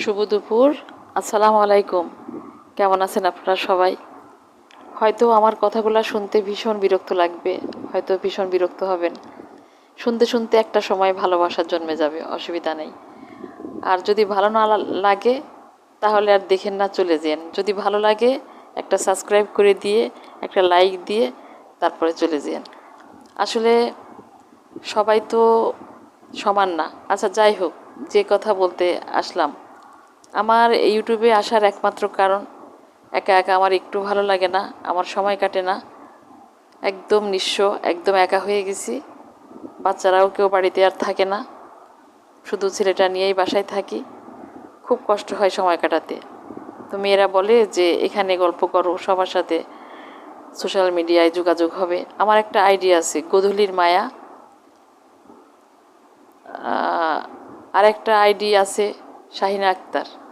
শুভ দুপুর। আসসালামু আলাইকুম। কেমন আছেন আপনারা সবাই? হয়তো আমার কথাগুলো শুনতে ভীষণ বিরক্ত লাগবে, হয়তো ভীষণ বিরক্ত হবেন। শুনতে শুনতে একটা সময় ভালোবাসার জন্মে যাবে, অসুবিধা নেই। আর যদি ভালো না লাগে, তাহলে আর দেখেন না, চলে যান। যদি ভালো লাগে, একটা সাবস্ক্রাইব করে দিয়ে, একটা লাইক দিয়ে, তারপরে চলে যান। আসলে সবাই তো সমান না। আচ্ছা যাই হোক, যে কথা বলতে আসলাম। আমার ইউটিউবে আসার একমাত্র কারণ, একা একা আমার একটু ভালো লাগে না, আমার সময় কাটে না। একদম নিঃস্ব, একদম একা হয়ে গেছি। বাচ্চারাও কেউ বাড়িতে আর থাকে না। শুধু ছেলেটা নিয়েই বাসায় থাকি। খুব কষ্ট হয় সময় কাটাতে। তো মেয়েরা বলে যে, এখানে গল্প করো, সবার সাথে সোশ্যাল মিডিয়ায় যোগাযোগ হবে। আমার একটা আইডিয়া আছে, গোধূলির মায়া। আর একটা আইডি আছে Şahin Aktar.